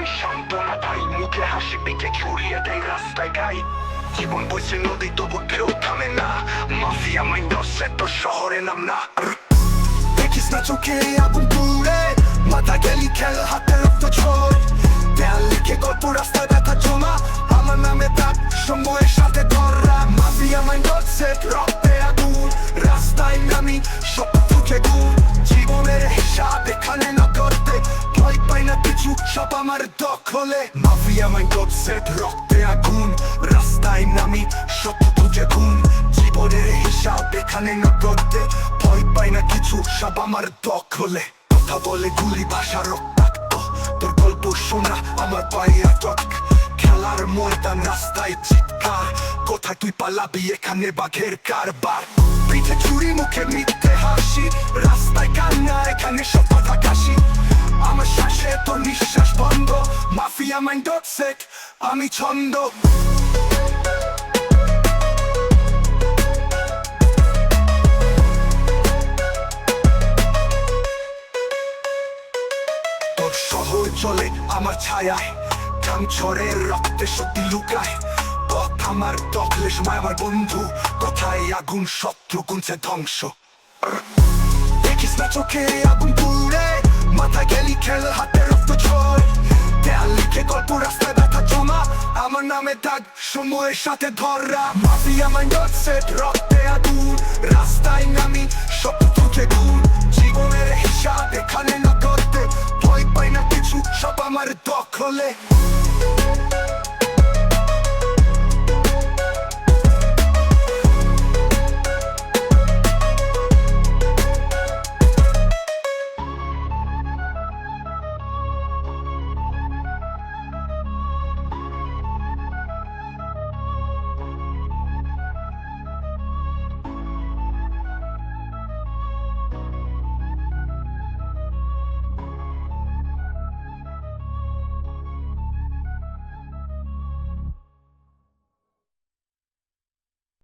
আমি রাস্তায় গাই জমা আমার নামে তাক সময়ের সাথে ধরা মাফিয়া মাইন্ড সেট, রক্তে আগুন, রাস্তায় নামি, সব ফুটে জীবনের কিছু সব আমার দখলে মাফিয়া মাইন্ড সেট রক্তে আগুন রাস্তায় নামি সব ফুটে গুণ জীবনের হিসাব এখানে না করতে ভয় পাই না কিছু সব আমার দখলে কথা বলে গুলি ভাষা রক্তাক্ত তোর গল্প শোনা আমার পায়ে আটক খেলার ময়দান রাস্তায় চিৎকার কোথায় তুই পালাবি এখানে বাঘের কারবার পিঠে চুরি মুখে মিথ্যে হাসি রাস্তায় কান্না এখানে সব কথা মাইন্ড সেট আমি ছন্দ শহর চলে আমার ছায়ায় কাম ছড়ের রক্তে সত্যি লুকায়। পথ আমার দখলে সময় আমার বন্ধু, কোথায় আগুন, শত্রু গুনছে ধ্বংস। দেখিস না চোখে আগুন পুড়ে মাথা গেলি খেল হাতে। gramy tak, szumuje szatę Dora Mafia manioce, drotte adun Rastaj nami, shop tucie gun Dziwone hisiade, kane na gorte Poj, poj na piczu, shop amar dokole